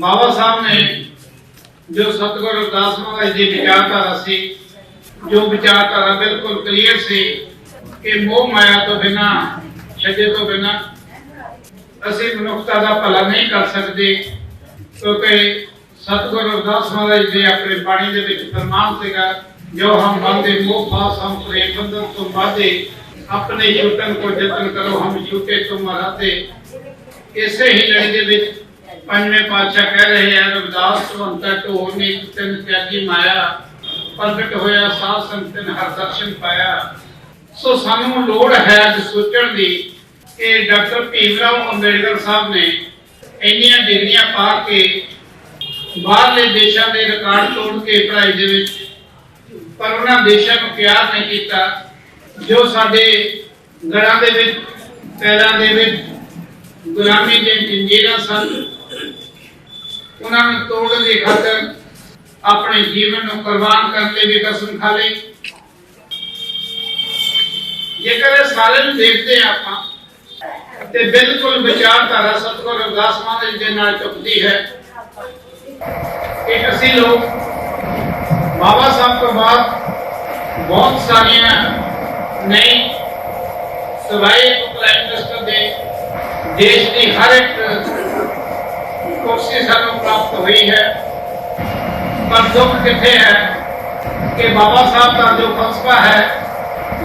ਬਾਬਾ ਸਾਹਿਬ ਨੇ ਜੋ ਸਤਿਗੁਰੂ ਅਰਦਾਸ ਮਹਾਰਾਜ ਦੀ ਵਿਚਾਰਧਾਰਾ ਸੀ, ਜੋ ਵਿਚਾਰਧਾਰਾ ਬਿਲਕੁਲ ਕਲੀਅਰ ਸੀ ਕਿ ਮੋਹ ਮਾਇਆ ਤੋਂ ਬਿਨਾ ਛੱਜੇ ਤੋਂ ਬਿਨਾ ਅਸੀਂ ਮਨੁੱਖਤਾ ਦਾ ਭਲਾ ਨਹੀਂ ਕਰ ਸਕਦੇ, ਕਿਉਂਕਿ ਸਤਿਗੁਰੂ ਅਰਦਾਸ ਮਹਾਰਾਜ ਦੇ ਆਪਣੇ ਬਾਣੀ ਦੇ ਵਿੱਚ ਫਰਮਾਨ ਸੀਗਾ, ਜੋ ਹਮ ਬੰਦੇ ਮੋਹ ਪਾਸ, ਹਮ ਪ੍ਰੇਮ ਬੰਧਨ ਤੋਂ ਬਾਧੇ ਆਪਣੇ ਯੁਤਨ ਕੋ ਜਤਨ ਕਰੋ, ਹਮ ਯੂਟੇ ਤੋਂ ਮਰਾਤੇ। ਇਸੇ ਹੀ ਲੜੀ ਦੇ ਵਿੱਚ ਪੰਜਵੇਂ ਪਾਤਸ਼ਾਹ ਕਹਿ ਰਹੇ ਹਨ ਰਵਿਦਾਸ ਸੁਹੰਤਾ ਢੋਰ ਨੇ ਤਿੰਨ ਤਿਆਗੀ ਮਾਇਆ, ਪ੍ਰਗਟ ਹੋਇਆ ਸਾਧ ਸੰਤਨ ਹਰ ਦਰਸ਼ਨ ਪਾਇਆ। ਸੋ ਸਾਨੂੰ ਲੋੜ ਹੈ ਅੱਜ ਸੋਚਣ ਦੀ ਕਿ ਡਾਕਟਰ ਭੀਮਰਾਓ ਅੰਬੇਡਕਰ ਸਾਹਿਬ ਨੇ ਇੰਨੀਆਂ ਡਿਗਰੀਆਂ ਪਾ ਕੇ ਬਾਹਰਲੇ ਦੇਸ਼ਾਂ ਦੇ ਰਿਕਾਰਡ ਤੋੜ ਕੇ ਪੜ੍ਹਾਈ ਦੇ ਵਿੱਚ, ਪਰ ਉਹਨਾਂ ਦੇਸ਼ਾਂ ਨੂੰ ਪਿਆਰ ਨਹੀਂ ਕੀਤਾ, ਜੋ ਸਾਡੇ ਗੜਾਂ ਦੇ ਵਿੱਚ, ਪੈਰਾਂ ਦੇ ਵਿੱਚ ਗੁਲਾਮੀ ਦੇ ਜੰਜੀਰਾਂ ਸਨ ਉਹਨਾਂ ਨੂੰ ਤੋੜਨ ਦੀ ਖਾਤਰ ਆਪਣੇ ਜੀਵਨ ਨੂੰ ਕੁਰਬਾਨ ਕਰਨ ਲਈ ਵੀ ਕਸਮ ਖਾ ਲਈ। ਜੇਕਰ ਇਹ ਸਾਰੇ ਨੂੰ ਦੇਖਦੇ ਹਾਂ ਆਪਾਂ, ਤੇ ਬਿਲਕੁਲ ਵਿਚਾਰਧਾਰਾ ਸਤਿਗੁਰੂ ਰਵਿਦਾਸ ਮਹਾਰਾਜ ਦੇ ਨਾਲ ਚੁੱਕਦੀ ਹੈ ਕਿ ਅਸੀਂ ਲੋਕ ਬਾਬਾ ਸਾਹਿਬ ਤੋਂ ਬਾਅਦ ਬਹੁਤ ਸਾਰੀਆਂ ਨਹੀਂ ਸਵਾਈ ਪ੍ਰਾਈਮ ਮਿਨਿਸਟਰ ਦੇ ਦੇਸ਼ ਦੀ ਹਰ ਇੱਕ ਕੁਰਸੀ ਸਾਨੂੰ ਪ੍ਰਾਪਤ ਹੋਈ ਹੈ। ਪਰ ਦੁੱਖ ਕਿੱਥੇ ਹੈ ਕਿ ਬਾਬਾ ਸਾਹਿਬ ਦਾ ਜੋ ਫਲਸਫਾ ਹੈ,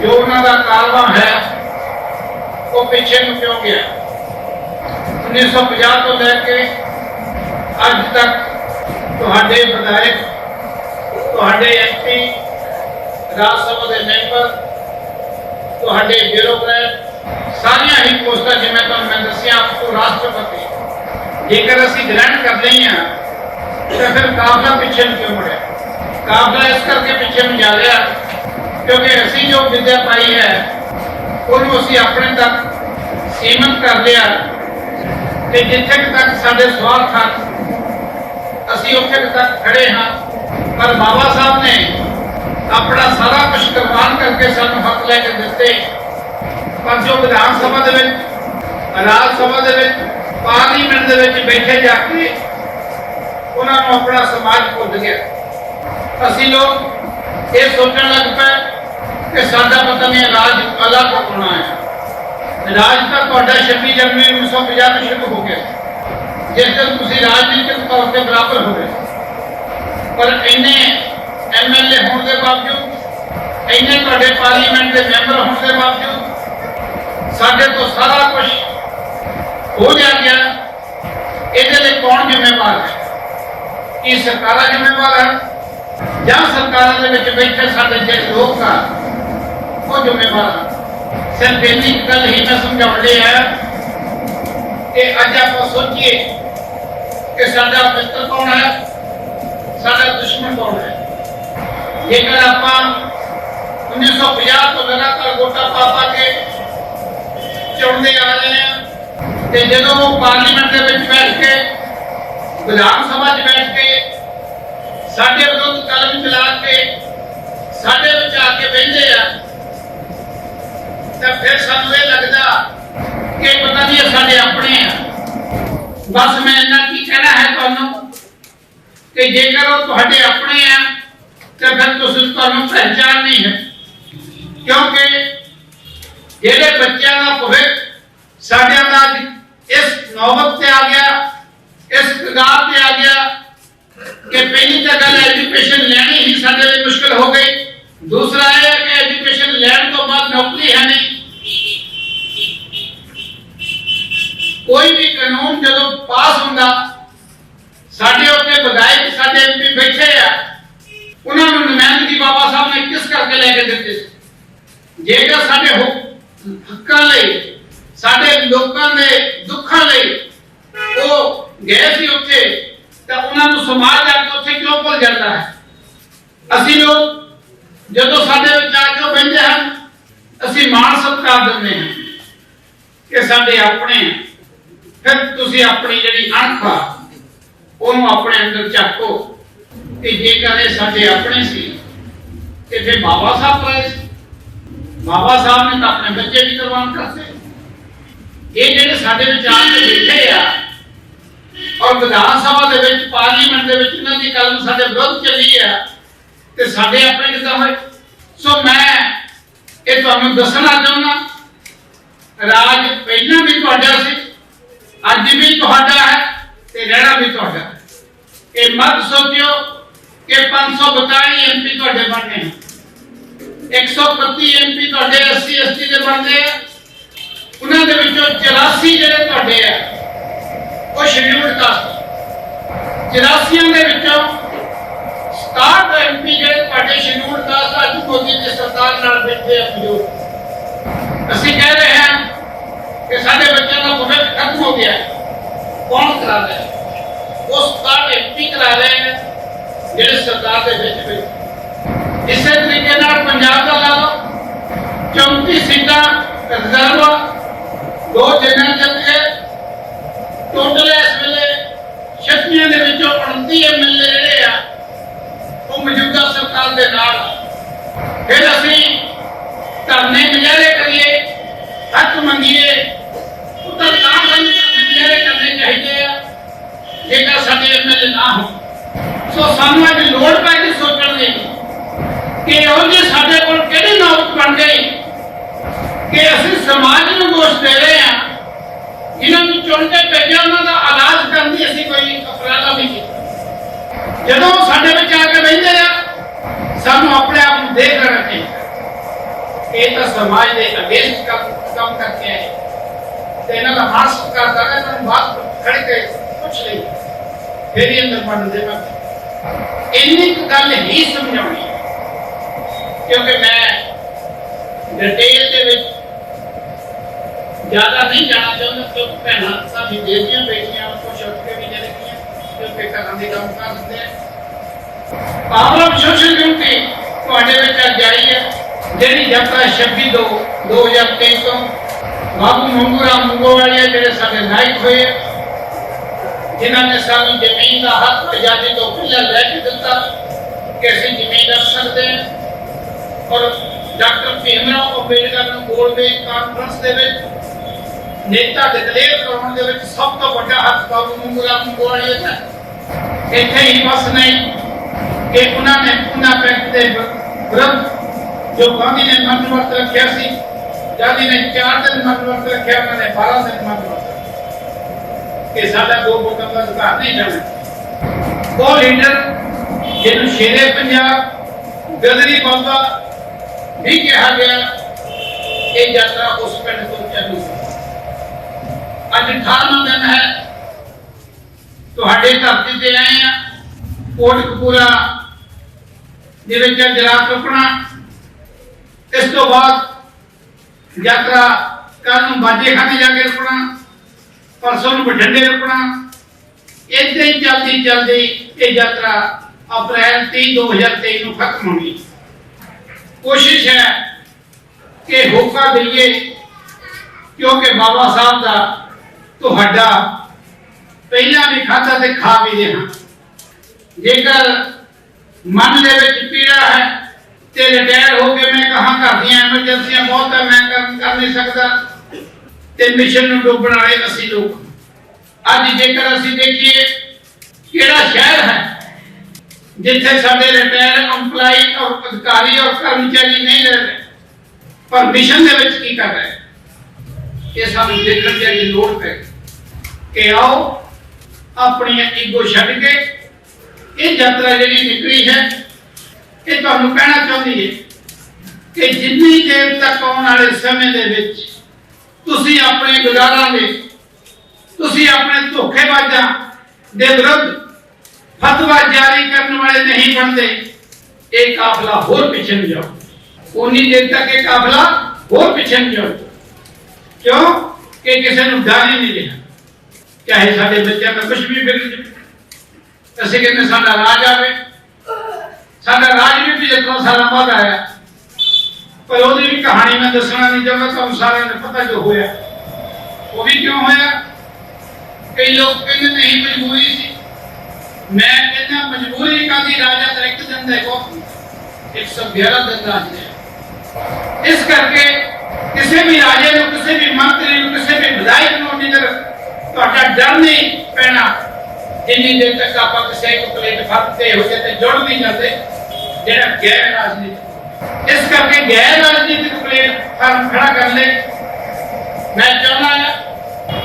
ਜੋ ਉਹਨਾਂ ਦਾ ਕਾਰਵਾ ਹੈ, ਉਹ ਪਿੱਛੇ ਨੂੰ ਕਿਉਂ ਗਿਆ? 1950 ਤੋਂ ਲੈ ਕੇ ਅੱਜ ਤੱਕ ਤੁਹਾਡੇ ਵਿਧਾਇਕ, ਤੁਹਾਡੇ ਐਮਪੀ ਰਾਜ ਸਭਾ ਦੇ ਮੈਂਬਰ, ਤੁਹਾਡੇ ਬਿਊਰੋਕਰੈਟ, ਸਾਰੀਆਂ ਹੀ ਪੋਸਟਾਂ ਜਿਵੇਂ ਤੁਹਾਨੂੰ ਮੈਂ ਦੱਸਿਆ ਆਪਕੋ ਰਾਸ਼ਟਰਪਤੀ ਜੇਕਰ ਅਸੀਂ ਗ੍ਰਹਿਣ ਕਰਦੇ ਹਾਂ ਤਾਂ ਫਿਰ ਕਾਬਲਾ ਪਿੱਛੇ ਨੂੰ ਕਿਉਂ ਮੁੜਿਆ? ਕਾਫਲਾ ਇਸ ਕਰਕੇ ਪਿੱਛੇ ਨੂੰ ਜਾ ਰਿਹਾ ਕਿਉਂਕਿ ਅਸੀਂ ਜੋ ਵਿਦਿਆ ਪਾਈ ਹੈ, ਉਹਨੂੰ ਅਸੀਂ ਆਪਣੇ ਤੱਕ ਸੀਮਤ ਕਰ ਲਿਆ ਤੇ ਜਿੱਥੇ ਤੱਕ ਸਾਡੇ ਸਵਾਰਥ ਹਨ ਅਸੀਂ ਉੱਥੇ ਤੱਕ ਖੜੇ ਹਾਂ। ਪਰ ਬਾਬਾ ਸਾਹਿਬ ਨੇ ਆਪਣਾ ਸਾਰਾ ਕੁਝ ਕੁਰਬਾਨ ਕਰਕੇ ਸਾਨੂੰ ਹੱਕ ਲੈ ਕੇ ਦਿੱਤੇ। ਪਰ ਜੋ ਵਿਧਾਨ ਸਭਾ ਦੇ ਵਿੱਚ, ਰਾਜ ਸਭਾ ਦੇ ਵਿੱਚ ਪਾਰਲੀਮੈਂਟ ਦੇ ਵਿੱਚ ਬੈਠੇ ਜਾ ਕੇ ਉਹਨਾਂ ਨੂੰ ਆਪਣਾ ਸਮਾਜ ਭੁੱਲ ਗਿਆ। ਅਸੀਂ ਲੋਕ ਇਹ ਸੋਚਣ ਲੱਗ ਪਏ ਕਿ ਸਾਡਾ ਪਤਾ ਨਹੀਂ ਰਾਜ ਅਲੱਗ ਹੋਣਾ ਹੈ। ਰਾਜ ਤਾਂ ਤੁਹਾਡਾ 26 ਜਨਵਰੀ 1950 ਨੂੰ ਸ਼ੁਰੂ ਹੋ ਗਿਆ। ਜਿਸ ਦਿਨ ਤੁਸੀਂ ਰਾਜਨੀਤਿਕ ਤੌਰ ਤੇ ਬਰਾਬਰ ਹੋ ਗਏ। ਪਰ ਇੰਨੇ ਐਮਐਲਏ ਹੋਣ ਦੇ ਬਾਵਜੂਦ, ਇੰਨੇ ਤੁਹਾਡੇ ਪਾਰਲੀਮੈਂਟ ਦੇ ਮੈਂਬਰ ਹੋਣ ਦੇ ਬਾਵਜੂਦ, ਸਾਡੇ ਤੋਂ ਸਾਰਾ ਕੁਝ ਹੋ ਜਾ ਗਿਆ ਇਹਦੇ ਲਈ ਕੌਣ ਜ਼ਿੰਮੇਵਾਰ ਹੈ ਕੀ ਸਰਕਾਰਾਂ ਜ਼ਿੰਮੇਵਾਰ ਹਨ ਜਾਂ ਸਰਕਾਰਾਂ ਦੇ ਵਿੱਚ ਬੈਠੇ ਸਾਡੇ ਜਿਹੜੇ ਲੋਕ ਆ ਉਹ ਜ਼ਿੰਮੇਵਾਰ ਹਨ ਸਿਰਫ ਇੰਨੀ ਕੁ ਗੱਲ ਹੀ ਮੈਂ ਸਮਝਾਉਣ ਲਈ ਆਇਆ ਕਿ ਅੱਜ ਆਪਾਂ ਸੋਚੀਏ ਕਿ ਸਾਡਾ ਮਿੱਤਰ ਕੌਣ ਹੈ ਸਾਡਾ ਦੁਸ਼ਮਣ ਕੌਣ ਹੈ ਜੇਕਰ ਆਪਾਂ 1950 ਤੋਂ ਲਗਾਤਾਰ ਵੋਟਾਂ ਪਾ ਪਾ ਕੇ ਚੁਣਦੇ ਆ ਰਹੇ ਹਾਂ ਤੇ ਜਦੋਂ ਉਹ ਪਾਰਲੀਮੈਂਟ ਦੇ ਵਿੱਚ ਬੈਠ ਕੇ, ਵਿਧਾਨ ਸਭਾ 'ਚ ਬੈਠ ਕੇ, ਸਾਡੇ ਵਿਰੁੱਧ ਕਲਮ ਚਲਾ ਕੇ, ਸਾਡੇ ਵਿੱਚ ਆ ਕੇ ਬਹਿੰਦੇ ਆ, ਤਾਂ ਫਿਰ ਸਾਨੂੰ ਇਹ ਲੱਗਦਾ ਕਿ ਪਤਾ ਨਹੀਂ ਸਾਡੇ ਆਪਣੇ ਆ। ਬਸ ਮੈਂ ਇੰਨਾ ਕੀ ਕਹਿਣਾ ਹੈ ਤੁਹਾਨੂੰ ਕਿ ਜੇਕਰ ਉਹ ਤੁਹਾਡੇ ਆਪਣੇ ਆ, ਤਾਂ ਫਿਰ ਤੁਸੀਂ ਤੁਹਾਨੂੰ ਪਹਿਚਾਨ ਨਹੀਂ ਹੈ। ਕਿਉਂਕਿ ਜਿਹੜੇ ਬੱਚਿਆਂ ਦਾ ਭਵਿੱਖ ਸਾਡਿਆਂ ਦਾ ਅੱਜ ਇਸ ਨੌਬਤ ਤੇ ਆ ਗਿਆ ਇਸ ਕਗਾਰ ਤੇ ਆ ਗਿਆ ਕਿ ਪਹਿਲੀ ਤਾਂ ਗੱਲ ਐਜੂਕੇਸ਼ਨ ਲੈਣੀ ਹੀ ਸਾਡੇ ਲਈ ਮੁਸ਼ਕਲ ਹੋ ਗਈ ਦੂਸਰਾ ਇਹ ਹੈ ਕਿ ਐਜੂਕੇਸ਼ਨ ਲੈਣ ਤੋਂ ਬਾਅਦ ਨੌਕਰੀ ਹੈ ਨਹੀਂ ਕੋਈ ਵੀ ਕਾਨੂੰਨ ਜਦੋਂ ਪਾਸ ਹੁੰਦਾ ਸਾਡੇ ਉੱਤੇ ਵਿਧਾਇਕ ਸਾਡੇ ਐਮਪੀ ਬੈਠੇ ਆ ਉਹਨਾਂ ਨੂੰ ਨੁਮਾਇੰਦਗੀ ਬਾਬਾ ਸਾਹਿਬ ਨੇ ਕਿਸ ਕਰਕੇ ਲੈ ਕੇ ਦਿੱਤੀ ਸੀ ਜੇਕਰ ਸਾਡੇ ਲੋਕਾਂ ਦੇ ਦੁੱਖਾਂ ਲਈ ਉਹ ਗਏ ਸੀ ਉੱਥੇ, ਤਾਂ ਉਹਨਾਂ ਨੂੰ ਸਮਾਜ ਆ ਕੇ ਉੱਥੇ ਕਿਉਂ ਭੁੱਲ ਜਾਂਦਾ ਹੈ? ਅਸੀਂ ਲੋਕ ਜਦੋਂ ਸਾਡੇ ਵਿੱਚ ਆ ਕੇ ਉਹ ਹਨ, ਅਸੀਂ ਮਾਣ ਸਤਿਕਾਰ ਦਿੰਦੇ ਹਾਂ ਕਿ ਸਾਡੇ ਆਪਣੇ ਫਿਰ ਤੁਸੀਂ ਆਪਣੀ ਜਿਹੜੀ ਅਣਖ ਆ, ਉਹਨੂੰ ਆਪਣੇ ਅੰਦਰ ਚੱਕੋ ਕਿ ਜੇਕਰ ਇਹ ਸਾਡੇ ਆਪਣੇ ਸੀ ਤੇ ਫਿਰ ਬਾਬਾ ਸਾਹਿਬ ਰਹੇ ਸੀ। ਬਾਬਾ ਸਾਹਿਬ ਨੇ ਤਾਂ ਆਪਣੇ ਬੱਚੇ ਵੀ ਕੁਰਬਾਨ ਕਰਤੇ। ਇਹ ਜਿਹੜੇ ਸਾਡੇ ਵਿਚਾਰ ਆ ਕੇ ਬੈਠੇ ਆ, ਔਰ ਵਿਧਾਨ ਸਭਾ ਦੇ ਵਿੱਚ, ਪਾਰਲੀਮੈਂਟ ਦੇ ਵਿੱਚ ਇਹਨਾਂ ਦੀ ਕਲਮ ਸਾਡੇ ਵਿਰੁੱਧ ਚੱਲੀ ਹੈ ਤੇ ਸਾਡੇ ਆਪਣੇ ਕਿੱਦਾਂ ਹੋਏ? ਸੋ ਮੈਂ ਇਹ ਤੁਹਾਨੂੰ ਦੱਸਣਾ ਚਾਹੁੰਦਾ, ਰਾਜ ਪਹਿਲਾਂ ਵੀ ਤੁਹਾਡਾ ਸੀ, ਅੱਜ ਵੀ ਤੁਹਾਡਾ ਹੈ, ਤੇ ਰਹਿਣਾ ਵੀ ਤੁਹਾਡਾ ਹੈ। ਇਹ ਮਤ ਸੋਚਿਓ ਕਿ 542 ਐਮਪੀ ਤੁਹਾਡੇ ਬਣਨੇ ਆ 131 ਐਮਪੀ ਤੁਹਾਡੇ 80 ਐਸਟੀ ਦੇ ਬਣਦੇ ਆ। ਉਹਨਾਂ ਦੇ ਵਿੱਚੋਂ 84 ਜਿਹੜੇ ਤੁਹਾਡੇ ਆ ਉਹ ਸ਼ਡਿਊਲਡ ਕਾਸਟ 84 ਦੇ ਵਿੱਚੋਂ 67 ਐਮਪੀ ਜਿਹੜੇ ਤੁਹਾਡੇ ਸ਼ਡਿਊਲਡ ਕਾਸਟ ਅੱਜ ਮੋਦੀ ਦੀ ਸਰਕਾਰ ਨਾਲ ਬੈਠੇ ਆ ਮੌਜੂਦ ਅਸੀਂ ਕਹਿ ਰਹੇ ਹਾਂ ਕਿ ਸਾਡੇ ਬੱਚਿਆਂ ਦਾ ਭਵਿੱਖ ਖਤਮ ਹੋ ਗਿਆ ਹੈ। ਕੌਣ ਕਰਾ ਰਿਹਾ ਹੈ? ਉਹ 67 ਐਮਪੀ ਕਰਾ ਰਹੇ ਨੇ ਜਿਹੜੇ ਸਰਕਾਰ ਦੇ ਵਿੱਚ ਵਿੱਚ ਇਸੇ ਤਰੀਕੇ ਨਾਲ ਪੰਜਾਬ ਦਾ ਲਾ ਲਓ 34 ਸੀਟਾਂ ਰਿਜ਼ਰਵ ਆ, ਦੋ ਜਨਰਲ ਜਿੱਤ ਗਏ ਟੋਟਲ ਇਸ ਵੇਲੇ 36 ਦੇ ਵਿੱਚੋਂ 29 ਐਮਐਲਏ ਜਿਹੜੇ ਆ, ਉਹ ਮੌਜੂਦਾ ਸਰਕਾਰ ਦੇ ਨਾਲ ਫਿਰ ਅਸੀਂ ਧਰਨੇ ਮੁਜ਼ਾਹਰੇ ਕਰੀਏ, ਹੱਕ ਮੰਗੀਏ ਉੱਤਰ ਤਾਂ ਸਾਨੂੰ ਮੁਜ਼ਾਹਰੇ ਕਰਨੇ ਚਾਹੀਦੇ ਆ। ਜੇਕਰ ਸਾਡੇ ਐਮਐਲਏ ਨਾ ਹੋਣ। ਸੋ ਸਾਨੂੰ ਅੱਜ ਲੋੜ ਪੈ ਕੇ ਸੋਚਣ ਦੀ ਕਿ ਇਹੋ ਜਿਹੇ ਸਾਡੇ ਕੋਲ ਕਿਹੜੀ ਨੌਬਤ ਬਣ ਗਈ ਕਿ ਅਸੀਂ ਸਮਾਜ ਨੂੰ ਦੋਸ਼ ਦੇ ਰਹੇ ਹਾਂ। ਜਿਨ੍ਹਾਂ ਨੂੰ ਚੁਣ ਕੇ ਭੇਜਿਆ, ਉਹਨਾਂ ਦਾ ਇਲਾਜ ਕਰਨ ਦੀ ਅਸੀਂ ਕੋਈ ਅਪਰਾਧਾ ਨਹੀਂ ਕੀਤਾ। ਜਦੋਂ ਸਾਡੇ ਵਿੱਚ ਆ ਕੇ ਬੈਠਦੇ ਆ, ਸਾਨੂੰ ਆਪਣੇ ਆਪ ਨੂੰ ਦੇਖ ਲੈਣਾ ਚਾਹੀਦਾ ਇਹ ਤਾਂ ਸਮਾਜ ਦੇ ਅਗੇਂਸਟ ਕੰਮ ਕਰਕੇ ਆਏ। ਤੇ ਇਹਨਾਂ ਦਾ ਮਾਸ ਕਰਦਾ ਹੈ ਤਾਂ ਬਾਤ ਖੜ ਕੇ ਕੁਛ ਨਹੀਂ ਫਿਰ ਹੀ ਅੰਦਰ ਬਣ ਦੇਵਾ ਇੰਨੀ ਗੱਲ ਹੀ ਸਮਝਾਉਣੀ ਕਿਉਂਕਿ ਮੈਂ ਡਿਟੇਲ ਦੇ ਵਿੱਚ ਜ਼ਿਆਦਾ ਨਹੀਂ ਜਾਣਾ ਚਾਹੁੰਦਾ, ਕਿਉਂਕਿ ਭੈਣਾਂ ਸਾਡੀ ਬੇਟੀਆਂ ਬੇਟੀਆਂ ਕੁਝ ਉੱਠ ਵੀ ਨਹੀਂ ਲੱਗੀਆਂ ਕਿਉਂਕਿ ਘਰਾਂ ਦੇ ਕੰਮ ਕਰ ਦਿੰਦੇ ਆ। ਪਾਵਰ ਸੋਸ਼ਲ ਡਿਊਟੀ ਤੁਹਾਡੇ ਵਿੱਚ ਅੱਜ ਆਈ ਹੈ। ਜਿਹੜੀ ਯਾਤਰਾ 26 ਦੋ 2023 ਤੋਂ ਬਾਬੂ ਮੰਗੂਰਾ ਮੰਗੋਵਾਲੀਆ, ਜਿਹੜੇ ਸਾਡੇ ਨਾਇਕ ਹੋਏ ਜਿਨ੍ਹਾਂ ਨੇ ਸਾਨੂੰ ਜ਼ਮੀਨ ਦਾ ਹੱਕ ਆਜ਼ਾਦੀ ਤੋਂ ਪਹਿਲਾਂ ਲੈ ਕੇ ਦਿੱਤਾ, ਕਿ ਅਸੀਂ ਜ਼ਮੀਨ ਰੱਖ ਸਕਦੇ ਹਾਂ। ਔਰ ਡਾਕਟਰ ਭੀਮਰਾਓ ਅੰਬੇਡਕਰ ਨੂੰ ਗੋਲਮੇਜ ਕਾਨਫਰੰਸ ਦੇ ਵਿੱਚ ਨੇਤਾ ਡਿਕਲੇਅਰ ਕਰਾਉਣ ਦੇ ਵਿੱਚ ਸਭ ਤੋਂ ਵੱਡਾ ਹੱਕ ਬਾਬੂ ਮੰਗੂਰਾ ਮੰਗੋਵਾਲੀਆ ਦਾ ਇੱਥੇ ਹੀ ਬਸ ਨਹੀਂ ਕਿ ਉਹਨਾਂ ਨੇ ਉਹਨਾਂ ਪੈਕਟ ਦੇ ਵਿਰੁੱਧ ਜੋ ਗਾਂਧੀ ਨੇ ਮਨ ਰੱਖਿਆ ਸੀ, ਗਾਂਧੀ ਨੇ 4 ਦਿਨ ਮਨ ਰੱਖਿਆ, ਉਹਨਾਂ ਨੇ 12 ਦਿਨ ਮਨ ਕਿ ਸਾਡਾ ਦੋ ਵੋਟਾਂ ਦਾ ਅਧਿਕਾਰ ਨਹੀਂ ਜਾਣਾ ਉਹ ਲੀਡਰ ਜਿਹਨੂੰ ਸ਼ੇਰੇ ਪੰਜਾਬ ਗਦਰੀ ਬਾਬਾ ਨਹੀਂ ਕਿਹਾ ਗਿਆ, ਇਹ ਯਾਤਰਾ ਉਸ ਪਿੰਡ ਤੋਂ ਅੱਜ 18ਵਾਂ ਦਿਨ ਹੈ। ਤੁਹਾਡੇ ਧਰਤੀ ਤੇ ਆਏ ਆ। ਕੋਟਕਪੂਰਾ ਦੇ ਵਿੱਚ ਜਰਾ ਰੁਕਣਾ ਇਸ ਤੋਂ ਬਾਅਦ ਯਾਤਰਾ ਕੱਲ ਨੂੰ ਬਾਜੇ ਖਾਨੇ ਜਾ ਕੇ ਰੁਕਣਾ, ਪਰਸੋਂ ਨੂੰ ਬਠਿੰਡੇ ਰੁਕਣਾ। ਇੱਦਾਂ ਹੀ ਚੱਲਦੀ ਚੱਲਦੀ ਇਹ ਯਾਤਰਾ ਅਪ੍ਰੈਲ 30 2023 ਨੂੰ ਖਤਮ ਹੋਣੀ ਕੋਸ਼ਿਸ਼ ਹੈ ਕਿ ਹੋਕਾ ਦਈਏ, ਕਿਉਂਕਿ ਬਾਬਾ ਸਾਹਿਬ ਦਾ ਤੁਹਾਡਾ ਪਹਿਲਾਂ ਵੀ ਖਾਧਾ ਤੇ ਖਾ ਵੀ ਰਹੇ। ਹਾਂ ਜੇਕਰ ਮਨ ਦੇ ਵਿੱਚ ਪੀੜਾ ਹੈ ਤੇ ਰਿਟਾਇਰ ਹੋ ਕੇ ਮੈਂ ਕਹਾਂ ਘਰ ਦੀਆਂ ਐਮਰਜੈਂਸੀਆਂ ਬਹੁਤ ਹੈ ਮੈਂ ਕਰ ਕਰ ਨਹੀਂ ਸਕਦਾ। ਤੇ ਮਿਸ਼ਨ ਨੂੰ ਡੁੱਬਣ ਵਾਲੇ ਅਸੀਂ ਲੋਕ। ਅੱਜ ਜੇਕਰ ਅਸੀਂ ਦੇਖੀਏ ਕਿਹੜਾ ਸ਼ਹਿਰ ਹੈ ਜਿੱਥੇ ਸਾਡੇ ਰਿਟਾਇਰ EMPLOYE ਔਰ ਅਧਿਕਾਰੀ ਔਰ ਕਰਮਚਾਰੀ ਨਹੀਂ ਰਹਿ ਰਹੇ, ਪਰ ਮਿਸ਼ਨ ਦੇ ਵਿੱਚ ਕੀ ਕਰ ਰਹੇ? ਇਹ ਸਾਨੂੰ ਦੇਖਣ ਦੀ ਅੱਜ ਲੋੜ ਪੈ ਗਈ। ਕਿ ਆਓ ਆਪਣੀਆਂ ਈਗੋ ਛੱਡ ਕੇ ਇਹ ਯਾਤਰਾ ਜਿਹੜੀ ਨਿਕਲੀ ਹੈ ਇਹ ਤੁਹਾਨੂੰ ਕਹਿਣਾ ਚਾਹੁੰਦੀ ਹੈ ਕਿ ਜਿੰਨੀ ਦੇਰ ਤੱਕ ਆਉਣ ਵਾਲੇ ਸਮੇਂ ਦੇ ਵਿੱਚ ਤੁਸੀਂ ਆਪਣੇ ਗੁਜ਼ਾਰਾਂ ਦੇ ਤੁਸੀਂ ਆਪਣੇ ਧੋਖੇਬਾਜ਼ਾਂ ਦੇ ਵਿਰੁੱਧ ਫਤਵਾ ਜਾਰੀ ਕਰਨ ਵਾਲੇ ਨਹੀਂ ਬਣਦੇ ਇਹ ਕਾਫਲਾ ਹੋਰ ਪਿੱਛੇ ਨੂੰ ਜਾਓ ਉਨੀ ਦੇਰ ਤੱਕ ਇਹ ਕਾਫਲਾ ਹੋਰ ਪਿੱਛੇ ਨੂੰ ਜਾਓ ਕਿਉਂ ਕਿ ਕਿਸੇ ਨੂੰ ਡਰ ਹੀ ਨਹੀਂ ਰਿਹਾ ਚਾਹੇ ਸਾਡੇ ਬੱਚਿਆਂ ਦਾ ਕੁਝ ਵੀ ਵਿਗੜ ਜਾਵੇ ਅਸੀਂ ਕਹਿੰਦੇ ਸਾਡਾ ਰਾਜ ਆਵੇ ਸਾਡਾ ਰਾਜ ਵੀ ਪਿਛਲੇ ਸਾਲਾਂ ਬਾਅਦ ਆਇਆ ਪਰ ਉਹਦੀ ਵੀ ਕਹਾਣੀ ਮੈਂ ਦੱਸਣਾ ਨਹੀਂ ਚਾਹੁੰਦਾ ਤੁਹਾਨੂੰ ਸਾਰਿਆਂ ਨੂੰ ਪਤਾ ਜੋ ਹੋਇਆ ਉਹ ਵੀ ਕਿਉਂ ਹੋਇਆ ਕਈ ਲੋਕ ਕਹਿੰਦੇ ਨਹੀਂ ਮਜਬੂਰੀ ਸੀ ਮੈਂ ਕਹਿੰਦਾ ਮਜਬੂਰੀ ਕਾਦੀ ਰਾਜਾ ਤਾਂ ਇੱਕ ਦਿਨ ਦਾ ਕੋ 111 ਦਿਨ ਦਾ ਰਾਜ ਹੈ ਇਸ ਕਰਕੇ ਕਿਸੇ ਵੀ ਰਾਜੇ ਨੂੰ ਕਿਸੇ ਵੀ ਮੰਤਰੀ ਨੂੰ ਕਿਸੇ ਵੀ ਵਿਧਾਇਕ ਨੂੰ ਜਿੱਧਰ ਤੁਹਾਡਾ ਡਰ ਨਹੀਂ ਪੈਣਾ। ਜਿੰਨੀ ਦੇਰ ਤੱਕ ਆਪਾਂ ਕਿਸੇ ਇੱਕ ਪਲੇਟਫਾਰਮ ਤੇ ਹੋ ਤੇ ਜੁੜ ਨਹੀਂ ਜਾਂਦੇ, ਜਿਹੜਾ ਗੈਰ ਰਾਜਨੀਤਿਕ ਇਸ ਕਰਕੇ ਗੈਰ ਰਾਜਨੀਤਿਕ ਪਲੇਟਫਾਰਮ ਖੜਾ ਕਰ ਲੈ ਮੈਂ ਚਾਹੁੰਦਾ ਹਾਂ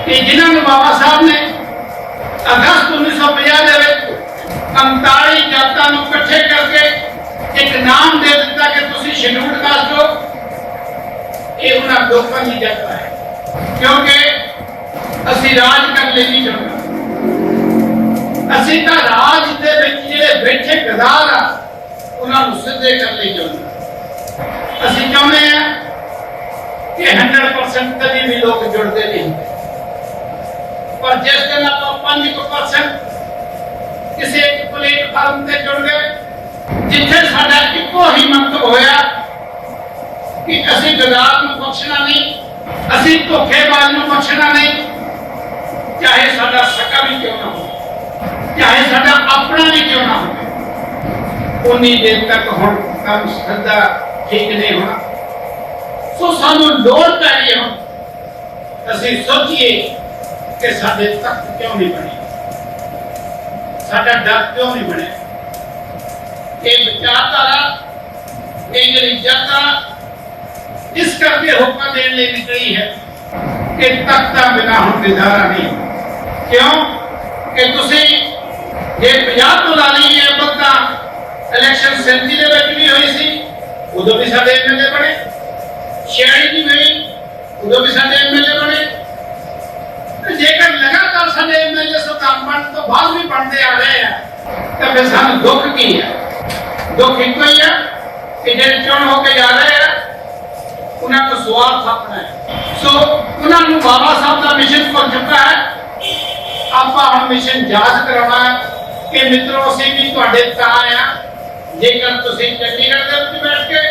ਕਿ ਜਿਨ੍ਹਾਂ ਨੂੰ ਬਾਬਾ ਸਾਹਿਬ ਨੇ ਅਗਸਤ 1950 ਦੇ ਵਿੱਚ 45 ਜਾਤਾਂ ਨੂੰ ਇਕੱਠੇ ਕਰਕੇ ਇੱਕ ਨਾਮ ਦੇ ਦਿੱਤਾ ਕਿ ਤੁਸੀਂ ਸ਼ਡਿਊਲਡ ਕਾਸਟ ਹੋ, ਇਹ ਉਹਨਾਂ ਲੋਕਾਂ ਦੀ ਜਗ੍ਹਾ ਹੈ। ਕਿਉਂਕਿ ਅਸੀਂ ਰਾਜ ਕਰਨ ਲਈ ਨਹੀਂ ਚਾਹੁੰਦੇ। ਅਸੀਂ ਤਾਂ ਰਾਜ ਦੇ ਵਿੱਚ ਜਿਹੜੇ ਬੈਠੇ ਗਦਾਰ ਆ, ਉਹਨਾਂ ਨੂੰ ਸਿੱਧੇ ਕਰਨ ਲਈ ਚਾਹੁੰਦੇ ਅਸੀਂ ਚਾਹੁੰਦੇ ਆ ਕਿ 100% ਕਦੀ ਵੀ ਲੋਕ ਜੁੜਦੇ ਨਹੀਂ ਪਰ ਜਿਸ ਦਿਨ ਆਪਾਂ 5% ਕਿਸੇ ਇੱਕ ਪਲੇਟਫਾਰਮ ਤੇ ਜੁੜ ਗਏ, ਜਿੱਥੇ ਸਾਡਾ ਇੱਕੋ ਹੀ ਮੰਤਵ ਹੋਇਆ ਕਿ ਅਸੀਂ ਗਦਾਰ ਨੂੰ ਬਖਸ਼ਣਾ ਨਹੀਂ, ਅਸੀਂ ਧੋਖੇਬਾਜ਼ ਨੂੰ ਬਖਸ਼ਣਾ ਨਹੀਂ ਚਾਹੇ ਸਾਡਾ ਸਕਾ ਵੀ ਕਿਉਂ ਨਾ ਹੋਵੇ ਚਾਹੇ ਸਾਡਾ ਆਪਣਾ ਵੀ ਕਿਉਂ ਨਾ ਹੋਵੇ ਉਨੀ ਦੇਰ ਤੱਕ ਹੁਣ ਕੰਮ ਸਦਾ ਠੀਕ ਨਹੀਂ ਹੋਣਾ ਸੋ ਸਾਨੂੰ ਲੋੜ ਪੈ ਰਹੀ ਹੈ ਹੁਣ ਅਸੀਂ ਸੋਚੀਏ ਕਿ ਸਾਡੇ ਤਖਤ ਕਿਉਂ ਨਹੀਂ ਬਣੇ ਸਾਡਾ ਡਰ ਕਿਉਂ ਨਹੀਂ ਬਣਿਆ ਇਹ ਵਿਚਾਰਧਾਰਾ ਇਹ ਜਿਹੜੀ ਜਨਤਾ ਇਸ ਕਰਕੇ ਹੁਕਮ ਦੇਣ ਲਈ ਨਿਕਲੀ ਹੈ ਕਿ ਤਖਤਾਂ ਬਿਨਾ ਹੁਣ ਗੁਜ਼ਾਰਾ ਨਹੀਂ ਕਿਉਂ? ਕਿ ਤੁਸੀਂ ਜੇ ਪੰਜਾਬ ਤੋਂ ਲਾ ਲਈਏ ਬੱਤਾ ਇਲੈਕਸ਼ਨ ਸੈਂਤੀ ਦੇ ਵਿੱਚ ਵੀ ਹੋਈ ਸੀ, ਉਦੋਂ ਵੀ ਸਾਡੇ ਐਮਐਲਏ ਬਣੇ। ਸ਼ਿਆੜੀ ਦੀ ਹੋਈ, ਉਦੋਂ ਵੀ ਸਾਡੇ ਐਮਐਲਏ ਬਣੇ। ਜੇਕਰ ਲਗਾਤਾਰ ਸਾਡੇ ਐਮਐਲਏ ਸਰਕਾਰ ਬਣਨ ਤੋਂ ਬਾਅਦ ਵੀ ਬਣਦੇ ਆ ਰਹੇ ਆ, ਤਾਂ ਫਿਰ ਸਾਨੂੰ ਦੁੱਖ ਕੀ ਹੈ ਦੁੱਖ ਇੱਕੋ ਹੀ ਹੈ ਕਿ ਜਿਹੜੇ ਚੁਣ ਹੋ ਕੇ ਜਾ ਰਹੇ ਆ, ਉਹਨਾਂ ਨੂੰ ਸਵਾਲ ਥਾਪਣਾ ਹੈ। ਸੋ, ਉਹਨਾਂ ਨੂੰ ਬਾਬਾ ਸਾਹਿਬ ਦਾ ਮਿਸ਼ਨ ਭੁੱਲ ਚੁੱਕਾ ਹੈ। ਆਪਾਂ ਹੁਣ ਮਿਸ਼ਨ ਯਾਦ ਕਰਾਉਣਾ ਹੈ ਕਿ ਮਿੱਤਰੋ ਅਸੀਂ ਵੀ ਤੁਹਾਡੇ ਤਾਂ ਆ ਜੇਕਰ ਤੁਸੀਂ ਚੰਡੀਗੜ੍ਹ ਦੇ ਵਿੱਚ ਬੈਠ ਕੇ,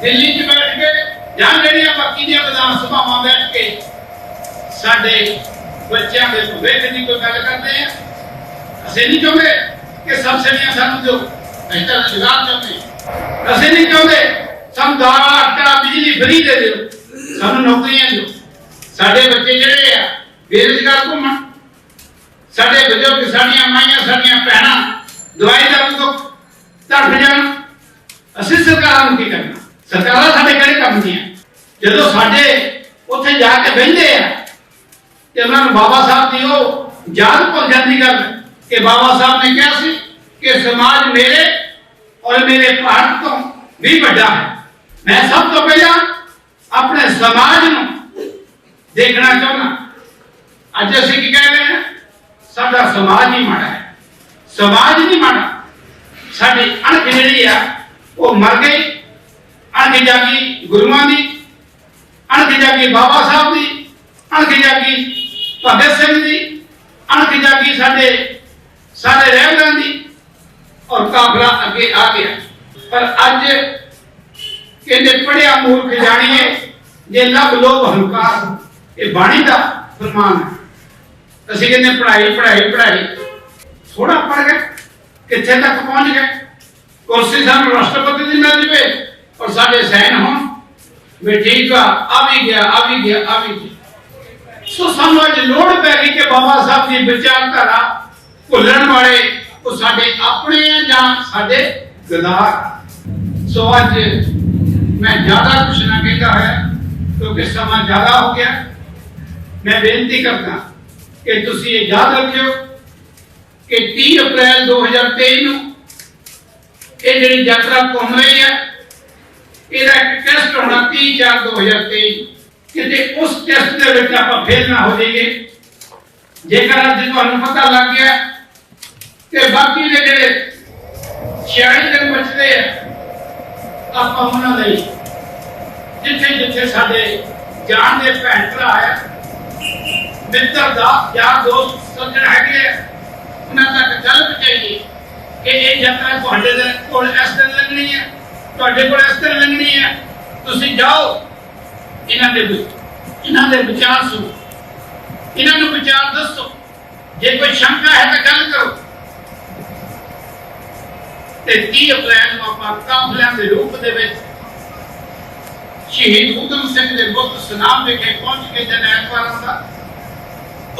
ਦਿੱਲੀ 'ਚ ਬੈਠ ਕੇ, ਜਾਂ ਜਿਹੜੀਆਂ ਬਾਕੀ ਦੀਆਂ ਵਿਧਾਨ ਸਭਾਵਾਂ ਬੈਠ ਕੇ ਸਾਡੇ ਬੱਚਿਆਂ ਦੇ ਭਵਿੱਖ ਦੀ ਕੋਈ ਗੱਲ ਕਰਦੇ ਆ, ਅਸੀਂ ਨਹੀਂ ਚਾਹੁੰਦੇ ਕਿ ਸਬਸਿਡੀਆਂ ਸਾਨੂੰ ਦਿਓ। ਅਸੀਂ ਤਾਂ ਰੁਜ਼ਗਾਰ ਚਾਹੁੰਦੇ ਹਾਂ। ਅਸੀਂ ਨਹੀਂ ਚਾਹੁੰਦੇ ਸਾਨੂੰ ਦਾਲ ਆਟਾ ਬਿਜਲੀ ਫਰੀ ਦੇ ਦਿਓ, ਸਾਨੂੰ ਨੌਕਰੀਆਂ ਦਿਓ। ਸਾਡੇ ਬੱਚੇ ਜਿਹੜੇ ਆ, ਬੇਰੁਜ਼ਗਾਰ ਘੁੰਮਣ। ਸਾਡੇ ਬਜ਼ੁਰਗ ਸਾਡੀਆਂ ਮਾਈਆਂ, ਸਾਡੀਆਂ ਭੈਣਾਂ ਦਵਾਈ ਦਾ ਤੋਂ ਤੜਫ ਜਾਣ, ਅਸੀਂ ਸਰਕਾਰਾਂ ਨੂੰ ਕੀ ਕਰਨਾ? ਸਰਕਾਰਾਂ ਸਾਡੇ ਕਿਹੜੇ ਕੰਮ ਦੀਆਂ? ਜਦੋਂ ਸਾਡੇ ਉੱਥੇ ਜਾ ਕੇ ਬਹਿੰਦੇ ਆ ਤੇ ਉਹਨਾਂ ਨੂੰ ਬਾਬਾ ਸਾਹਿਬ ਦੀ ਉਹ ਯਾਦ ਭੁੱਲ ਜਾਂਦੀ ਗੱਲ ਕਿ ਬਾਬਾ ਸਾਹਿਬ ਨੇ ਕਿਹਾ ਸੀ ਕਿ ਸਮਾਜ ਮੇਰੇ ਔਰ ਮੇਰੇ ਭਾਰਤ ਤੋਂ ਵੀ ਵੱਡਾ ਹੈ। ਮੈਂ ਸਭ ਤੋਂ ਪਹਿਲਾਂ ਆਪਣੇ ਸਮਾਜ ਨੂੰ ਦੇਖਣਾ ਚਾਹੁੰਦਾ। ਅੱਜ ਅਸੀਂ ਕੀ ਕਹਿ ਰਹੇ ਹਾਂ? ਸਾਡਾ ਸਮਾਜ ਹੀ ਮਾੜਾ ਹੈ। ਸਮਾਜ ਨਹੀਂ ਮਾੜਾ। ਸਾਡੀ ਅਣਖ ਜਿਹੜੀ ਆ, ਉਹ ਮਰ ਗਈ। ਅਣਖ ਜਾਗੀ ਗੁਰੂਆਂ ਦੀ, ਅਣਖ ਜਾਗੀ ਬਾਬਾ ਸਾਹਿਬ ਦੀ, ਅਣਖ ਜਾਗੀ ਭਗਤ ਸਿੰਘ ਦੀ, ਅਣਖ ਜਾਗੀ ਸਾਡੇ ਸਾਰੇ ਰਹਿਬਰਾਂ ਦੀ ਔਰ ਕਾਫਲਾ ਅੱਗੇ ਆ ਗਿਆ। ਪਰ ਅੱਜ ਕਹਿੰਦੇ ਪੜਿਆ ਮੂਰਖ ਜਾਣੀਏ, ਜੇ ਲਬ ਲੋਭ ਹੰਕਾਰ, ਇਹ ਬਾਣੀ ਦਾ ਫਰਮਾਨ ਹੈ। ਅਸੀਂ ਕਹਿੰਦੇ ਪੜ੍ਹਾਈ ਪੜ੍ਹਾਈ ਪੜ੍ਹਾਈ। ਥੋੜਾ ਪੜ ਗਏ, ਕਿੱਥੇ ਤੱਕ ਪਹੁੰਚ ਗਏ? ਕੁਰਸੀ ਸਾਨੂੰ ਰਾਸ਼ਟਰਪਤੀ ਦੀ ਮਿਲ ਜਵੇ ਔਰ ਸਾਡੇ ਸੈਨ ਹੋਣ। ਵੀ ਠੀਕ ਆ ਆ ਵੀ ਗਿਆ, ਆ ਵੀ ਗਿਆ, ਆ ਵੀ ਗਿਆ। ਸੋ ਸਾਨੂੰ ਅੱਜ ਲੋੜ ਪੈ ਗਈ ਕਿ ਬਾਬਾ ਸਾਹਿਬ ਦੀ ਵਿਚਾਰਧਾਰਾ ਭੁੱਲਣ ਵਾਲੇ ਉਹ ਸਾਡੇ ਆਪਣੇ ਆ ਜਾਂ ਸਾਡੇ ਗਦਾਰ। ਸੋ ਅੱਜ ਮੈਂ ਜ਼ਿਆਦਾ ਕੁਛ ਨਾ ਕਹਿੰਦਾ ਹੈ ਕਿਉਂਕਿ ਸਮਾਂ ਜ਼ਿਆਦਾ ਹੋ ਗਿਆ। ਮੈਂ ਬੇਨਤੀ ਕਰਦਾ ਕਿ ਤੁਸੀਂ ਇਹ ਯਾਦ ਰੱਖਿਓ ਕਿ 30 ਅਪ੍ਰੈਲ 2023 ਨੂੰ ਇਹ ਜਿਹੜੀ ਯਾਤਰਾ ਘੁੰਮ ਰਹੀ ਹੈ, ਇਹਦਾ ਇੱਕ ਟੈਸਟ ਹੋਣਾ 30 4 2023 ਕਿਤੇ ਉਸ ਟੈਸਟ ਦੇ ਵਿੱਚ ਆਪਾਂ ਫੇਲ ਨਾ ਹੋ ਜਾਈਏ। ਜੇਕਰ ਅੱਜ ਤੁਹਾਨੂੰ ਪਤਾ ਲੱਗ ਗਿਆ ਕਿ ਬਾਕੀ ਦੇ ਜਿਹੜੇ 46 ਦਿਨ ਬਚਦੇ ਆ, ਆਪਾਂ ਉਹਨਾਂ ਲਈ ਜਿੱਥੇ ਜਿੱਥੇ ਸਾਡੇ ਜਾਨ ਦੇ ਭੈਣ ਭਰਾ ਆ ਮਿੱਤਰ ਦਾ ਯਾਰ ਦੋਸਤ ਸੱਜਣ ਹੈਗੇ ਉਹਨਾਂ ਤੱਕ ਗੱਲ ਪਹੁੰਚਾਈਏ ਕਿ ਇਹ ਯਾਤਰਾ ਤੁਹਾਡੇ ਦੇ ਕੋਲ ਇਸ ਦਿਨ ਲੰਘਣੀ ਹੈ ਤੁਹਾਡੇ ਕੋਲ ਇਸ ਦਿਨ ਲੰਘਣੀ ਹੈ ਤੁਸੀਂ ਜਾਓ, ਇਹਨਾਂ ਦੇ ਇਹਨਾਂ ਦੇ ਵਿਚਾਰ ਸੁਣੋ। ਇਹਨਾਂ ਨੂੰ ਵਿਚਾਰ ਦੱਸੋ। ਜੇ ਕੋਈ ਸ਼ੰਕਾ ਹੈ ਤਾਂ ਗੱਲ ਕਰੋ। ਤੇ 30 ਅਪ੍ਰੈਲ ਨੂੰ ਆਪਾਂ ਕਾਫਲਿਆਂ ਦੇ ਰੂਪ ਦੇ ਵਿੱਚ ਸ਼ਹੀਦ ਊਧਮ ਸਿੰਘ ਦੇ ਮੁਕਤ ਸੁਨਾਮ ਵਿਖੇ ਪਹੁੰਚ ਕੇ ਜਨ ਐਤਵਾਰਾਂ ਦਾ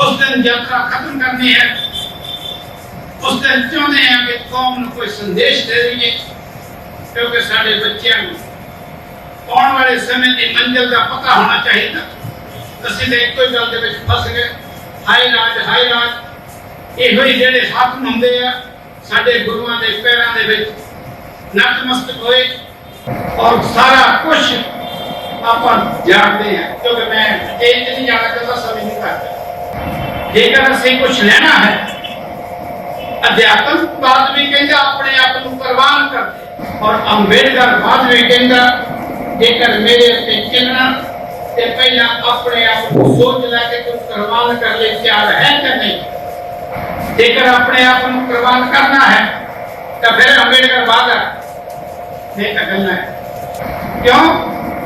ਉਸ ਦਿਨ ਯਾਤਰਾ ਖਤਮ ਕਰਨੀ ਹੈ ਉਸ ਦਿਨ ਚਾਹੁੰਦੇ ਹਾਂ ਕਿ ਕੌਮ ਨੂੰ ਕੋਈ ਸੰਦੇਸ਼ ਦੇ ਦਈਏ ਕਿਉਂਕਿ ਸਾਡੇ ਬੱਚਿਆਂ ਨੂੰ ਆਉਣ ਵਾਲੇ ਸਮੇਂ ਦੀ ਮੰਜ਼ਿਲ ਦਾ ਪਤਾ ਹੋਣਾ ਚਾਹੀਦਾ ਅਸੀਂ ਤਾਂ ਇੱਕੋ ਹੀ ਗੱਲ ਦੇ ਵਿੱਚ ਫਸ ਗਏ ਹਾਈ ਰਾਜ ਹਾਈ ਰਾਜ ਇਹੋ ਹੀ ਜਿਹੜੇ ਹਾਕਮ ਹੁੰਦੇ ਆ ਸਾਡੇ ਗੁਰੂਆਂ ਦੇ ਪੈਰਾਂ ਦੇ ਵਿੱਚ ਨਤਮਸਤਕ ਹੋਏ ਔਰ ਸਾਰਾ ਕੁਝ ਆਪਾਂ ਜਾਣਦੇ ਆ ਕਿਉਂਕਿ ਮੈਂ ਇਹ ਨਹੀਂ ਜਾਣਾ ਚਾਹੁੰਦਾ ਸਮਝ ਨਹੀਂ ਕਰਦਾ ਜੇਕਰ ਅਸੀਂ ਕੁਝ ਲੈਣਾ ਹੈ ਅਧਿਆਤਮਵਾਦ ਵੀ ਕਹਿੰਦਾ ਆਪਣੇ ਆਪ ਨੂੰ ਕੁਰਬਾਨ ਕਰ ਦੇ ਔਰ ਅੰਬੇਡਕਰਵਾਦ ਵੀ ਕਹਿੰਦਾ, ਜੇਕਰ ਮੇਰੇ ਉੱਤੇ ਚੱਲਣਾ ਤੇ ਪਹਿਲਾਂ ਆਪਣੇ ਆਪ ਨੂੰ ਸੋਚ ਲੈ ਕੇ ਤੂੰ ਕੁਰਬਾਨ ਕਰ ਲਈ, ਤਿਆਰ ਹੈ ਕਿ ਨਹੀਂ? ਜੇਕਰ ਆਪਣੇ ਆਪ ਨੂੰ ਕੁਰਬਾਨ ਕਰਨਾ ਹੈ, ਤਾਂ ਫਿਰ ਅੰਬੇਡਕਰਵਾਦ ਹੈ ਇਹ ਤਾਂ ਗੱਲ ਹੈ। ਕਿਉਂ?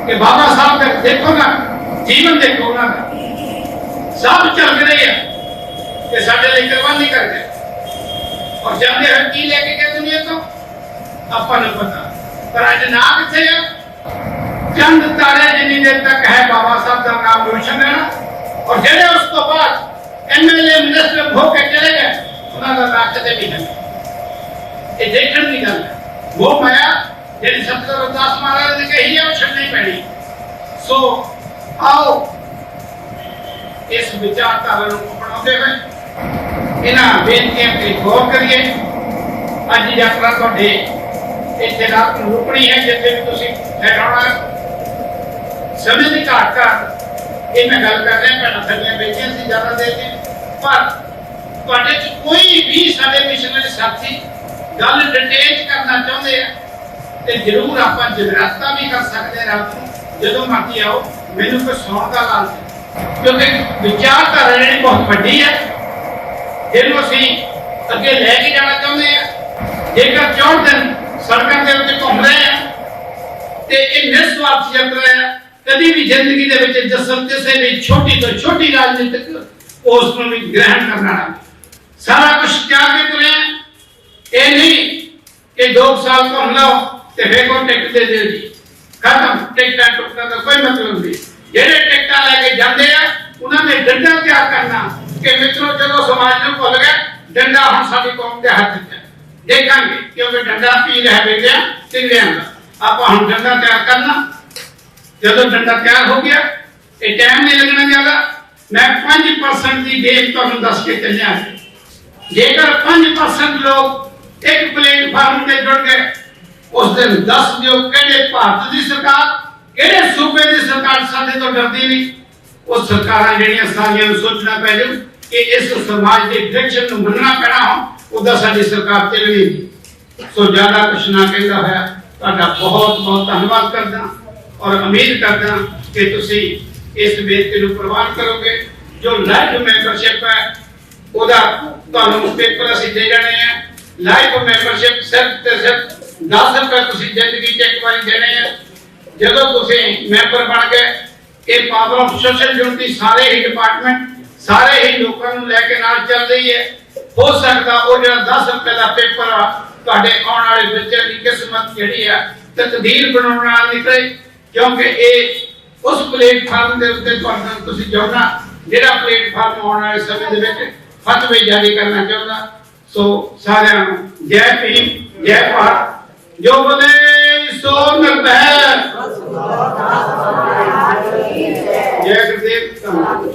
ਕਿ ਬਾਬਾ ਸਾਹਿਬ ਦਾ ਦੇਖੋ ਨਾ, ਜੀਵਨ ਦੇਖੋ ਉਹਨਾਂ ਸਭ ਚੱਲ ਰਹੇ ਆ। ਕਿ ਸਾਡੇ ਲਈ ਕੁਰਬਾਨੀ ਕਰਦੇ ਔਰ ਜਾਂਦੇ ਹੋਏ ਕੀ ਲੈ ਕੇ ਗਏ ਦੁਨੀਆ ਤੋਂ ਆਪਾਂ ਨੂੰ ਪਤਾ ਪਰ ਅੱਜ ਨਾ ਕਿੱਥੇ ਆ ਚੰਦ ਤਾਰੇ ਜਿੰਨੀ ਦੇਰ ਤੱਕ ਹੈ ਬਾਬਾ ਸਾਹਿਬ ਦਾ ਨਾਮ ਰੋਸ਼ਨ ਰਹਿਣਾ ਔਰ ਜਿਹੜੇ ਉਸ ਤੋਂ ਬਾਅਦ ਐਮਐਲਏ ਮਿਨਿਸਟਰ ਹੋ ਕੇ ਚਲੇ ਗਏ ਉਹਨਾਂ ਦਾ ਨਾਂ ਕਦੇ ਵੀ ਨਹੀਂ ਇਹ ਦੇਖਣ ਦੀ ਗੱਲ ਹੈ ਉਹ ਮਾਇਆ ਜਿਹੜੀ ਸਤਿਗੁਰੂ ਅਰਦਾਸ ਮਹਾਰਾਜ ਨੇ ਕਹੀ ਹੈ ਉਹ ਛੱਡਣੀ ਪੈਣੀ ਸੋ ਆਓ ਇਸ ਵਿਚਾਰਧਾਰਾ ਨੂੰ ਅਪਣਾਉਂਦੇ ਹੋਏ ਇਹਨਾਂ ਬੇਨਤੀਆਂ ਤੇ ਗੌਰ ਕਰੀਏ। ਅੱਜ ਯਾਤਰਾ ਤੁਹਾਡੇ ਇੱਥੇ ਰਾਤ ਨੂੰ ਰੁਕਣੀ ਹੈ, ਜਿੱਥੇ ਵੀ ਤੁਸੀਂ ਠਹਿਰਾਉਣਾ ਸਮੇਂ ਦੀ ਘਾਟ ਕਰ ਇਹ ਮੈਂ ਗੱਲ ਕਰ ਰਿਹਾ ਭੈਣਾਂ ਸਾਡੀਆਂ ਬੇਟੀਆਂ ਸੀ ਜ਼ਿਆਦਾ ਦੇ ਕੇ। ਪਰ ਤੁਹਾਡੇ ਚ ਕੋਈ ਵੀ ਸਾਡੇ ਮਿਸ਼ਨਰੀ ਸਾਥੀ ਗੱਲ ਡਿਟੇਲ ਕਰਨਾ ਚਾਹੁੰਦੇ ਆ, ਤੇ ਜ਼ਰੂਰ ਆਪਾਂ ਜਗਰਾਤਾ ਵੀ ਕਰ ਸਕਦੇ ਹਾਂ ਰਾਤ ਨੂੰ, ਜਦੋਂ ਮਰਜ਼ੀ ਆਓ। ਮੈਨੂੰ ਕੋਈ ਸੌਣ ਦਾ ਲਾਲ ਕਿਉਂਕਿ ਵਿਚਾਰਧਾਰਾ ਜਿਹੜੀ ਬਹੁਤ ਵੱਡੀ ਹੈ। ਇਹਨੂੰ ਅਸੀਂ ਅੱਗੇ ਲੈ ਕੇ ਜਾਣਾ ਚਾਹੁੰਦੇ ਆ ਜੇਕਰ 64 ਦਿਨ ਸੜਕਾਂ ਦੇ ਉੱਤੇ ਘੁੰਮ ਰਹੇ ਆ ਤੇ ਇਹ ਨਿਸਵਾਰਥ ਯਾਤਰਾ ਹੈ ਕਦੀ ਵੀ ਜ਼ਿੰਦਗੀ ਦੇ ਵਿੱਚ ਜਸਮ ਕਿਸੇ ਵੀ ਛੋਟੀ ਤੋਂ ਛੋਟੀ ਰਾਜਨੀਤਿਕ ਉਸ ਨੂੰ ਵੀ ਗ੍ਰਹਿਣ ਕਰਨਾ ਹੈ ਸਾਰਾ ਕੁਝ ਤਿਆਗ ਕੇ ਤੁਰੇ ਹਾਂ। ਇਹ ਨਹੀਂ ਕਿ ਦੋ ਸਾਲ ਘੁੰਮ ਲਓ ਤੇ ਫੇਰ ਕੋਈ ਟਿਕਟ ਦੇ ਦਿਓ ਜੀ ਖਤਮ ਟਿਕਟਾਂ ਟੁਕਟਾਂ ਦਾ ਕੋਈ ਮਤਲਬ ਨਹੀਂ ਜਿਹੜੇ ਟਿਕਟਾਂ ਲੈ ਕੇ ਜਾਂਦੇ ਆ ਉਹਨਾਂ ਨੇ ਡੰਡਾ ਤਿਆਰ ਕਰਨਾ ਕਿ ਮਿੱਤਰੋ ਜਦੋਂ ਸਮਾਜ ਨੂੰ ਭੁੱਲ ਗਏ ਡੰਡਾ ਹੁਣ ਸਾਡੀ ਕੌਮ ਦੇ ਹੱਥ 'ਚ ਹੈ ਦੇਖਾਂਗੇ ਕਿਉਂਕਿ ਡੰਡਾ ਪੀ ਰਿਹਾ ਬੇਟਿਆ ਤਿੰਨਿਆਂ ਦਾ ਆਪਾਂ ਹੁਣ ਡੰਡਾ ਤਿਆਰ ਕਰਨਾ ਜਦੋਂ ਡੰਡਾ ਤਿਆਰ ਹੋ ਗਿਆ ਇਹ ਟਾਈਮ ਨਹੀਂ ਲੱਗਣਾ ਜ਼ਿਆਦਾ ਮੈਂ 5% ਦੀ ਡੇਟ ਤੁਹਾਨੂੰ ਦੱਸ ਕੇ ਚੱਲਿਆ ਜੇਕਰ 5% ਲੋਕ ਇੱਕ ਪਲੇਟਫਾਰਮ ਤੇ ਜੁੜ ਗਏ ਉਸ ਦਿਨ ਦੱਸ ਦਿਓ ਕਿਹੜੇ ਭਾਰਤ ਦੀ ਸਰਕਾਰ ਕਿਹੜੇ ਸੂਬੇ ਦੀ ਸਰਕਾਰ ਸਾਡੇ ਤੋਂ ਡਰਦੀ ਨਹੀਂ ਉਹ ਸਰਕਾਰਾਂ ਜਿਹੜੀਆਂ ਸਾਰੀਆਂ ਨੂੰ ਸੋਚਣਾ ਪੈ ਜਾਊ ਕਿ ਇਸ ਸਮਾਜ ਦੇ ਡਾਇਰੈਕਸ਼ਨ ਨੂੰ ਮੰਨਣਾ ਪੈਣਾ ਹੋ ਉਹਦਾ ਸਾਡੀ ਸਰਕਾਰ ਚੱਲਣੀ ਸੋ ਜ਼ਿਆਦਾ ਕੁਛ ਨਾ ਕਹਿੰਦਾ ਹੋਇਆ, ਤੁਹਾਡਾ ਬਹੁਤ ਬਹੁਤ ਧੰਨਵਾਦ ਕਰਦਾ ਔਰ ਉਮੀਦ ਕਰਦਾ ਕਿ ਤੁਸੀਂ ਇਸ ਬੇਨਤੀ ਨੂੰ ਪ੍ਰਵਾਨ ਕਰੋਗੇ। ਜੋ ਲਾਈਵ ਮੈਂਬਰਸ਼ਿਪ ਹੈ, ਉਹਦਾ ਤੁਹਾਨੂੰ ਪੇਪਰ ਅਸੀਂ ਦੇ ਜਾਣੇ ਆ। ਲਾਈਫ ਮੈਂਬਰਸ਼ਿਪ ਸਿਰਫ ਤੇ ਸਿਰਫ 10 ਰੁਪਏ ਤੁਸੀਂ ਜ਼ਿੰਦਗੀ 'ਚ ਇੱਕ ਵਾਰੀ ਦੇਣੇ ਆ। ਜਦੋਂ ਤੁਸੀਂ ਮੈਂਬਰ ਬਣ ਗਏ, ਇਹ ਪਾਵਰ ਆਫ ਸੋਸ਼ਲ ਯੂਨਿਟੀ ਸਾਰੇ ਹੀ ਡਿਪਾਰਟਮੈਂਟ ਸਾਰੇ ਹੀ ਲੋਕਾਂ ਨੂੰ ਲੈ ਕੇ ਨਾਲ ਚੱਲ ਰਹੀ ਹੈ ਹੋ ਸਕਦਾ ਉਹ ਜਿਹੜਾ 10 ਰੁਪਏ ਦਾ ਪੇਪਰ ਆ ਤੁਹਾਡੇ ਆਉਣ ਵਾਲੇ ਬੱਚੇ ਦੀ ਕਿਸਮਤ ਜਿਹੜੀ ਆ ਤਕਦੀਰ ਬਣਾਉਣ ਨਾਲ ਨਿਕਲੇ। ਕਿਉਂਕਿ ਇਹ ਉਸ ਪਲੇਟਫਾਰਮ ਦੇ ਉੱਤੇ ਤੁਹਾਨੂੰ ਤੁਸੀਂ ਜੁੜਨਾ ਜਿਹੜਾ ਪਲੇਟਫਾਰਮ ਆਉਣ ਵਾਲੇ ਸਮੇਂ ਦੇ ਵਿੱਚ ਫਤਵੇ ਜਾਰੀ ਕਰਨਾ ਚਾਹੁੰਦਾ। ਸੋ ਸਾਰਿਆਂ ਨੂੰ ਜੈ ਭੀਮ ਜੈ ਭਾਰਤ। ਜੋ ਬੋਲੇ ਸੋ ਨਿਰਭੈ। ਜੈ ਗੁਰਦੇਵ ਧੰਨਵਾਦ